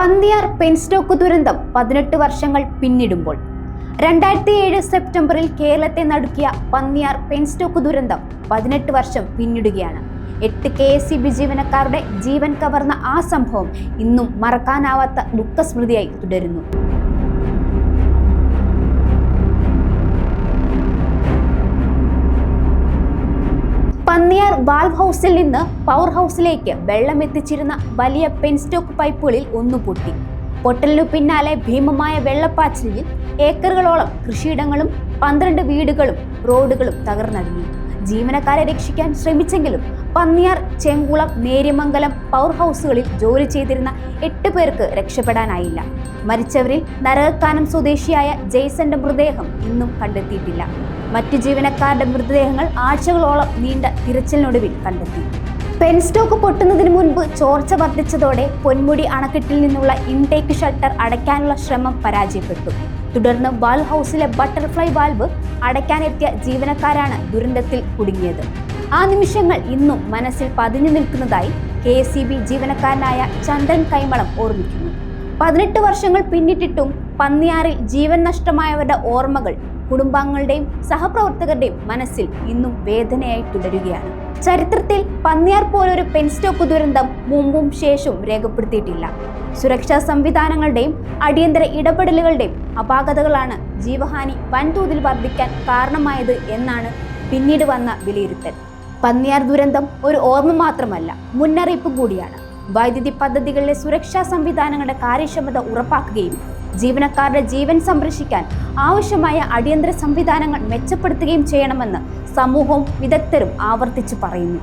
Panniyar penstock ദുരന്തം പതിനെട്ട് വർഷങ്ങൾ പിന്നിടുമ്പോൾ. രണ്ടായിരത്തി ഏഴ് സെപ്റ്റംബറിൽ കേരളത്തെ നടുക്കിയ പന്നിയാർ പെൻസ്റ്റോക്ക് ദുരന്തം പതിനെട്ട് വർഷം പിന്നിടുകയാണ്. എട്ട് കെ എസ് സി ബി ജീവനക്കാരുടെ ജീവൻ കവർന്ന ആ സംഭവം ഇന്നും മറക്കാനാവാത്ത ദുഃഖസ്മൃതിയായി തുടരുന്നു. പന്നിയാർ വാൾവ് ഹൗസിൽ നിന്ന് പവർ ഹൗസിലേക്ക് വെള്ളം എത്തിച്ചിരുന്ന വലിയ പെൻസ്റ്റോക്ക് പൈപ്പുകളിൽ ഒന്നു പൊട്ടി. പൊട്ടലിനു പിന്നാലെ ഭീമമായ വെള്ളപ്പാച്ചിലിൽ ഏക്കറുകളോളം കൃഷിയിടങ്ങളും പന്ത്രണ്ട് വീടുകളും റോഡുകളും തകർന്നടിഞ്ഞു. ജീവനക്കാരെ രക്ഷിക്കാൻ ശ്രമിച്ചെങ്കിലും പന്നിയാർ ചെങ്കുളം നേര്യമംഗലം പവർ ഹൗസുകളിൽ ജോലി ചെയ്തിരുന്ന എട്ട് പേർക്ക് രക്ഷപ്പെടാനായില്ല. മരിച്ചവരിൽ നരകക്കാനം സ്വദേശിയായ ജെയ്സന്റെ മൃതദേഹം ഇന്നും കണ്ടെത്തിയിട്ടില്ല. മറ്റു ജീവനക്കാരുടെ മൃതദേഹങ്ങൾ ആഴ്ചകളോളം നീണ്ട തിരച്ചിലിനൊടുവിൽ കണ്ടെത്തി. പെൻസ്റ്റോക്ക് പൊട്ടുന്നതിന് മുൻപ് ചോർച്ച വർദ്ധിച്ചതോടെ പൊന്മുടി അണക്കെട്ടിൽ നിന്നുള്ള ഇൻടേക്ക് ഷട്ടർ അടയ്ക്കാനുള്ള ശ്രമം പരാജയപ്പെട്ടു. തുടർന്ന് വാൽവ് ഹൗസിലെ ബട്ടർഫ്ലൈ വാൽവ് അടയ്ക്കാനെത്തിയ ജീവനക്കാരാണ് ദുരന്തത്തിൽ കുടുങ്ങിയത്. ആ നിമിഷങ്ങൾ ഇന്നും മനസ്സിൽ പതിഞ്ഞു നിൽക്കുന്നതായി കെ എസ് സി ബി ജീവനക്കാരനായ ചന്ദ്രൻ കൈമളം ഓർമ്മിക്കുന്നു. പതിനെട്ട് വർഷങ്ങൾ പിന്നിട്ടിട്ടും പന്നിയാറിൽ ജീവൻ നഷ്ടമായവരുടെ ഓർമ്മകൾ കുടുംബാംഗങ്ങളുടെയും സഹപ്രവർത്തകരുടെയും മനസ്സിൽ ഇന്നും വേദനയായി തുടരുകയാണ്. ചരിത്രത്തിൽ പന്നിയാർ പോലൊരു പെൻസ്റ്റോക്ക് ദുരന്തം മുമ്പും ശേഷവും രേഖപ്പെടുത്തിയിട്ടില്ല. സുരക്ഷാ സംവിധാനങ്ങളുടെയും അടിയന്തര ഇടപെടലുകളുടെയും അപാകതകളാണ് ജീവഹാനി വൻതോതിൽ വർദ്ധിക്കാൻ കാരണമായത് എന്നാണ് പിന്നീട് വന്ന വിലയിരുത്തൽ. പന്നിയാർ ദുരന്തം ഒരു ഓർമ്മ മാത്രമല്ല മുന്നറിയിപ്പ് കൂടിയാണ്. വൈദ്യുതി പദ്ധതികളിലെ സുരക്ഷാ സംവിധാനങ്ങളുടെ കാര്യക്ഷമത ഉറപ്പാക്കുകയും ജീവനക്കാരുടെ ജീവൻ സംരക്ഷിക്കാൻ ആവശ്യമായ അടിയന്തര സംവിധാനങ്ങൾ മെച്ചപ്പെടുത്തുകയും ചെയ്യണമെന്ന് സമൂഹവും വിദഗ്ധരും ആവർത്തിച്ചു പറയുന്നു.